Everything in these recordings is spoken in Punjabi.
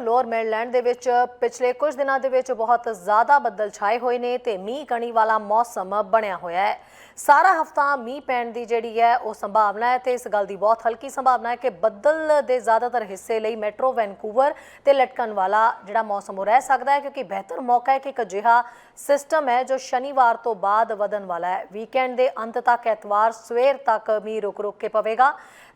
ਲੋਅਰ ਮੇਨਲੈਂਡ ਦੇ ਵਿੱਚ ਪਿਛਲੇ ਕੁਝ ਦਿਨਾਂ ਦੇ ਵਿੱਚ ਬਹੁਤ ਜ਼ਿਆਦਾ ਬੱਦਲ ਛਾਏ ਹੋਏ ਨੇ ਤੇ ਮੀਂਹ ਕਣੀ ਵਾਲਾ ਮੌਸਮ ਬਣਿਆ ਹੋਇਆ ਹੈ। ਸਾਰਾ ਹਫਤਾ ਮੀਂਹ ਪੈਣ ਦੀ ਜਿਹੜੀ ਹੈ ਉਹ ਸੰਭਾਵਨਾ ਹੈ ਤੇ ਇਸ ਗੱਲ ਦੀ ਬਹੁਤ ਹਲਕੀ ਸੰਭਾਵਨਾ ਹੈ ਕਿ ਬੱਦਲ ਦੇ ਜ਼ਿਆਦਾਤਰ ਹਿੱਸੇ ਲਈ ਮੈਟਰੋ ਵੈਨਕੂਵਰ ਤੇ ਲਟਕਣ ਵਾਲਾ ਜਿਹੜਾ ਮੌਸਮ ਉਹ ਰਹਿ ਸਕਦਾ ਹੈ ਕਿਉਂਕਿ ਬਿਹਤਰ ਮੌਕਾ ਹੈ ਕਿ ਇੱਕ ਅਜਿਹਾ ਸਿਸਟਮ ਹੈ ਜੋ ਸ਼ਨੀਵਾਰ ਤੋਂ ਬਾਅਦ ਵਧਣ ਵਾਲਾ ਹੈ। ਵੀਕਐਂਡ ਦੇ ਅੰਤ ਤੱਕ ਐਤਵਾਰ ਸਵੇਰ ਤੱਕ ਮੀਂਹ ਰੁਕ ਰੁਕ ਕੇ ਪਵੇਗਾ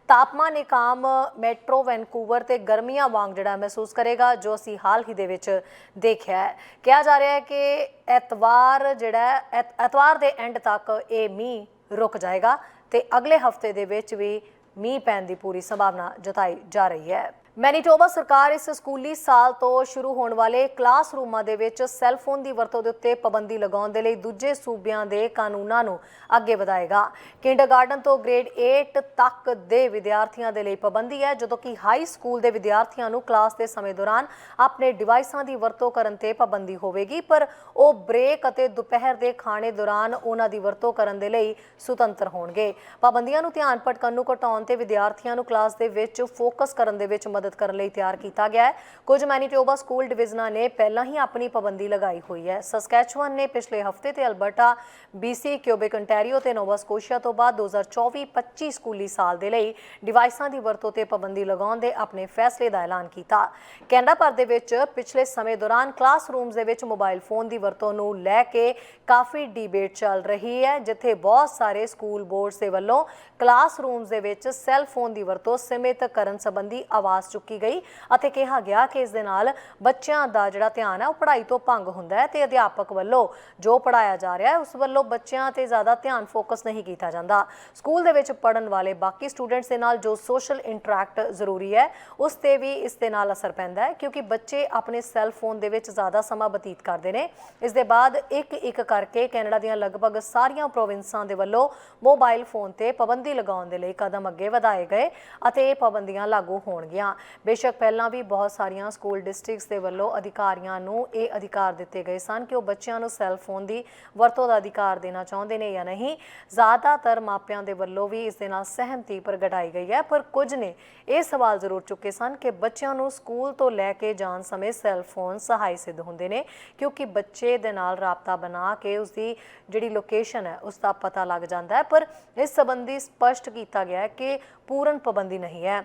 ਤਾਪਮਾਨ ਇੱਕ ਆਮ ਮੈਟਰੋ ਵੈਨਕੂਵਰ ਤੇ ਗਰਮੀਆਂ ਵਾਂਗ ਜਿਹੜਾ ਮਹਿਸੂਸ ਕਰੇਗਾ, ਜੋ ਅਸੀਂ ਹਾਲ ਹੀ ਦੇ ਵਿੱਚ ਦੇਖਿਆ ਹੈ। ਕਿਹਾ ਜਾ ਰਿਹਾ ਹੈ ਕਿ ਐਤਵਾਰ ਜਿਹੜਾ ਐਤ- ਐਤਵਾਰ ਦੇ ਐਂਡ ਤੱਕ ਇਹ ਮੀਂਹ ਰੁਕ ਜਾਏਗਾ ਤੇ ਅਗਲੇ ਹਫ਼ਤੇ ਦੇ ਵਿੱਚ ਵੀ ਮੀਂਹ ਪੈਣ ਦੀ ਪੂਰੀ ਸੰਭਾਵਨਾ ਜਤਾਈ ਜਾ ਰਹੀ ਹੈ। ਮੈਨੀਟੋਬਾ ਸਰਕਾਰ ਇਸ ਸਕੂਲੀ ਸਾਲ ਤੋਂ ਸ਼ੁਰੂ ਹੋਣ ਵਾਲੇ ਕਲਾਸਰੂਮਾਂ ਦੇ ਵਿੱਚ ਸੈੱਲ ਫੋਨ ਦੀ ਵਰਤੋਂ ਦੇ ਉੱਤੇ ਪਾਬੰਦੀ ਲਗਾਉਣ ਦੇ ਲਈ ਦੂਜੇ ਸੂਬਿਆਂ ਦੇ ਕਾਨੂੰਨਾਂ ਨੂੰ ਅੱਗੇ ਵਧਾਏਗਾ। ਕਿੰਡਰਗਾਰਟਨ ਤੋਂ ਗ੍ਰੇਡ 8 ਤੱਕ ਦੇ ਵਿਦਿਆਰਥੀਆਂ ਦੇ ਲਈ ਪਾਬੰਦੀ ਹੈ, ਜਦੋਂ ਕਿ ਹਾਈ ਸਕੂਲ ਦੇ ਵਿਦਿਆਰਥੀਆਂ ਨੂੰ ਕਲਾਸ ਦੇ ਸਮੇਂ ਦੌਰਾਨ ਆਪਣੇ ਡਿਵਾਈਸਾਂ ਦੀ ਵਰਤੋਂ ਕਰਨ ਤੇ ਪਾਬੰਦੀ ਹੋਵੇਗੀ, ਪਰ ਉਹ ਬ੍ਰੇਕ ਅਤੇ ਦੁਪਹਿਰ ਦੇ ਖਾਣੇ ਦੌਰਾਨ ਉਹਨਾਂ ਦੀ ਵਰਤੋਂ ਕਰਨ ਦੇ ਲਈ ਸੁਤੰਤਰ ਹੋਣਗੇ। ਪਾਬੰਦੀਆਂ ਨੂੰ ਧਿਆਨ ਭਟਕਣ ਨੂੰ ਘਟਾਉਣ ਤੇ ਵਿਦਿਆਰਥੀਆਂ ਨੂੰ ਕਲਾਸ ਦੇ ਵਿੱਚ ਫੋਕਸ ਕਰਨ ਦੇ ਵਿੱਚ ਮਦਦ ਕਰਨ ਲਈ ਤਿਆਰ ਕੀਤਾ ਗਿਆ ਹੈ। ਕੁਝ ਮੈਨੀਟੋਬਾ ਸਕੂਲ ਡਿਵੀਜ਼ਨਾਂ ਨੇ ਪਹਿਲਾਂ ਹੀ ਆਪਣੀ ਪਾਬੰਦੀ ਲਗਾਈ ਹੋਈ ਹੈ। ਸਸਕੈਚੁਅਨ ਨੇ ਪਿਛਲੇ ਹਫ਼ਤੇ ਤੇ ਅਲਬਰਟਾ BC ਕਿਊਬਿਕ ontario ਤੇ ਨੋਵਾ ਸਕੋਸ਼ੀਆ ਤੋਂ ਬਾਅਦ 2024-25 ਸਕੂਲੀ ਸਾਲ ਦੇ ਲਈ ਡਿਵਾਈਸਾਂ ਦੀ ਵਰਤੋਂ ਤੇ ਪਾਬੰਦੀ ਲਗਾਉਣ ਦੇ ਆਪਣੇ ਫੈਸਲੇ ਦਾ ਐਲਾਨ ਕੀਤਾ। ਕੈਨੇਡਾ ਭਰ ਦੇ ਵਿੱਚ ਪਿਛਲੇ ਸਮੇਂ ਦੌਰਾਨ ਕਲਾਸਰੂਮਸ ਦੇ ਵਿੱਚ ਮੋਬਾਈਲ ਫੋਨ ਦੀ ਵਰਤੋਂ ਨੂੰ ਲੈ ਕੇ ਕਾਫੀ ਡਿਬੇਟ ਚੱਲ ਰਹੀ ਹੈ, ਜਿੱਥੇ ਬਹੁਤ ਸਾਰੇ ਸਕੂਲ ਬੋਰਡਸ ਦੇ ਵੱਲੋਂ ਕਲਾਸਰੂਮਸ ਦੇ ਵਿੱਚ ਸੈੱਲ ਫੋਨ ਦੀ ਵਰਤੋਂ ਸੀਮਿਤ ਕਰਨ ਸੰਬੰਧੀ ਆਵਾਜ਼ ਚੁੱਕੀ ਗਈ ਅਤੇ ਕਿਹਾ ਗਿਆ ਕਿ ਇਸ ਦੇ ਨਾਲ ਬੱਚਿਆਂ ਦਾ ਜਿਹੜਾ ਧਿਆਨ ਹੈ ਉਹ ਪੜ੍ਹਾਈ ਤੋਂ ਭੰਗ ਹੁੰਦਾ ਹੈ ਤੇ ਅਧਿਆਪਕ ਵੱਲੋਂ ਜੋ ਪੜਾਇਆ ਜਾ ਰਿਹਾ ਹੈ, ਉਸ ਵੱਲੋਂ ਬੱਚਿਆਂ ਤੇ ਜ਼ਿਆਦਾ ਧਿਆਨ ਫੋਕਸ ਨਹੀਂ ਕੀਤਾ ਜਾਂਦਾ। ਸਕੂਲ ਦੇ ਵਿੱਚ ਪੜਨ ਵਾਲੇ ਬਾਕੀ ਸਟੂਡੈਂਟਸ ਦੇ ਨਾਲ ਜੋ ਸੋਸ਼ਲ ਇੰਟਰੈਕਟ ਜ਼ਰੂਰੀ ਹੈ, ਉਸ ਤੇ ਵੀ ਇਸ ਦੇ ਨਾਲ ਅਸਰ ਪੈਂਦਾ ਹੈ, ਕਿਉਂਕਿ ਬੱਚੇ ਆਪਣੇ ਸੈੱਲ ਫੋਨ ਦੇ ਵਿੱਚ ਜ਼ਿਆਦਾ ਸਮਾਂ ਬਤੀਤ ਕਰਦੇ ਨੇ। ਇਸ ਦੇ ਬਾਅਦ ਇੱਕ ਇੱਕ ਕਰਕੇ ਕੈਨੇਡਾ ਦੀਆਂ ਲਗਭਗ ਸਾਰੀਆਂ ਪ੍ਰੋਵਿੰਸਾਂ ਦੇ ਵੱਲੋਂ ਮੋਬਾਈਲ ਫੋਨ ਤੇ ਪਾਬੰਦੀ ਲਗਾਉਣ ਦੇ ਲਈ ਕਦਮ ਅੱਗੇ ਵਧਾਏ ਗਏ ਅਤੇ ਇਹ ਪਾਬੰਦੀਆਂ ਲਾਗੂ ਹੋਣਗੀਆਂ। ਬੇਸ਼ੱਕ ਪਹਿਲਾਂ ਵੀ ਬਹੁਤ ਸਾਰੀਆਂ ਸਕੂਲ ਡਿਸਟ੍ਰਿਕਟਸ ਦੇ ਵੱਲੋਂ ਅਧਿਕਾਰੀਆਂ ਨੂੰ ਇਹ ਅਧਿਕਾਰ ਦਿੱਤੇ ਗਏ ਸਨ ਕਿ ਉਹ ਬੱਚਿਆਂ ਨੂੰ ਸੈੱਲ ਫੋਨ ਦੀ ਵਰਤੋਂ ਦਾ ਅਧਿਕਾਰ ਦੇਣਾ ਚਾਹੁੰਦੇ ਨੇ ਜਾਂ ਨਹੀਂ। ਜ਼ਿਆਦਾਤਰ ਮਾਪਿਆਂ ਦੇ ਵੱਲੋਂ ਵੀ ਇਸ ਦੇ ਨਾਲ ਸਹਿਮਤੀ ਪ੍ਰਗਟਾਈ ਗਈ ਹੈ, ਪਰ ਕੁਝ ਨੇ ਇਹ ਸਵਾਲ ਜ਼ਰੂਰ ਚੁੱਕੇ ਸਨ ਕਿ ਬੱਚਿਆਂ ਨੂੰ ਸਕੂਲ ਤੋਂ ਲੈ ਕੇ ਜਾਣ ਸਮੇਂ ਸੈੱਲ ਫੋਨ ਸਹਾਈ ਸਿੱਧ ਹੁੰਦੇ ਨੇ, ਕਿਉਂਕਿ ਬੱਚੇ ਦੇ ਨਾਲ ਰਾਬਤਾ ਬਣਾ ਕੇ ਉਸ ਦੀ ਜਿਹੜੀ ਲੋਕੇਸ਼ਨ ਹੈ ਉਸ ਦਾ ਪਤਾ ਲੱਗ ਜਾਂਦਾ ਹੈ। ਪਰ ਇਸ ਸੰਬੰਧੀ ਸਪਸ਼ਟ ਕੀਤਾ ਗਿਆ ਹੈ ਕਿ ਪੂਰਨ ਪਾਬੰਦੀ ਨਹੀਂ ਹੈ।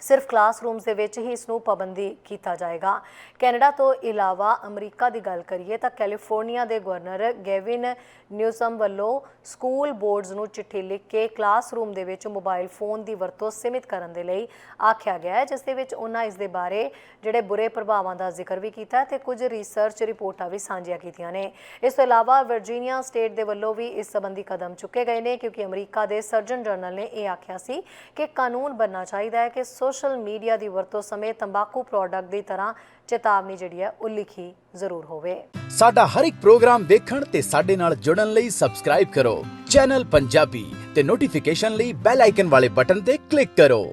ਸਿਰਫ ਕਲਾਸਰੂਮਸ ਦੇ ਵਿੱਚ ਹੀ ਇਸ ਨੂੰ ਪਾਬੰਦੀ ਕੀਤਾ ਜਾਏਗਾ। ਕੈਨੇਡਾ ਤੋਂ ਇਲਾਵਾ ਅਮਰੀਕਾ ਦੀ ਗੱਲ ਕਰੀਏ ਤਾਂ ਕੈਲੀਫੋਰਨੀਆ ਦੇ ਗਵਰਨਰ ਗੈਵਿਨ ਨਿਊਸਮ ਵੱਲੋਂ ਸਕੂਲ ਬੋਰਡਸ ਨੂੰ ਚਿੱਠੀ ਲਿਖ ਕੇ ਕਲਾਸਰੂਮ ਦੇ ਵਿੱਚ ਮੋਬਾਈਲ ਫੋਨ ਦੀ ਵਰਤੋਂ ਸੀਮਿਤ ਕਰਨ ਦੇ ਲਈ ਆਖਿਆ ਗਿਆ ਹੈ, ਜਿਸ ਦੇ ਵਿੱਚ ਉਹਨਾਂ ਇਸ ਦੇ ਬਾਰੇ ਜਿਹੜੇ ਬੁਰੇ ਪ੍ਰਭਾਵਾਂ ਦਾ ਜ਼ਿਕਰ ਵੀ ਕੀਤਾ ਹੈ ਤੇ ਕੁਝ ਰਿਸਰਚ ਰਿਪੋਰਟਾਂ ਵੀ ਸਾਂਝੀਆਂ ਕੀਤੀਆਂ ਨੇ। ਇਸ ਤੋਂ ਇਲਾਵਾ ਵਰਜੀਨੀਆ ਸਟੇਟ ਦੇ ਵੱਲੋਂ ਵੀ ਇਸ ਸੰਬੰਧੀ ਕਦਮ ਚੁੱਕੇ ਗਏ ਨੇ ਕਿਉਂਕਿ ਅਮਰੀਕਾ ਦੇ ਸਰਜਨ ਜਨਰਲ ਨੇ ਇਹ ਆਖਿਆ ਸੀ ਕਿ ਕਾਨੂੰਨ ਬਣਨਾ ਚਾਹੀਦਾ ਹੈ ਕਿ ਸੋਸ਼ਲ ਮੀਡੀਆ ਦੀ ਵਰਤੋਂ ਸਮੇਂ ਤੰਬਾਕੂ ਪ੍ਰੋਡਕਟ ਦੀ ਤਰ੍ਹਾਂ ਚੇਤਾਵਨੀ ਜਿਹੜੀ ਹੈ ਉਹ ਲਿਖੀ ਜ਼ਰੂਰ ਹੋਵੇ। ਸਾਡਾ ਹਰ ਇੱਕ ਪ੍ਰੋਗਰਾਮ ਦੇਖਣ ਤੇ ਸਾਡੇ ਨਾਲ ਜੁੜਨ ਲਈ ਸਬਸਕ੍ਰਾਈਬ ਕਰੋ। ਚੈਨਲ ਪੰਜਾਬੀ ਤੇ ਨੋਟੀਫਿਕੇਸ਼ਨ ਲਈ ਬੈਲ ਆਈਕਨ ਵਾਲੇ ਬਟਨ ਤੇ ਕਲਿੱਕ ਕਰੋ।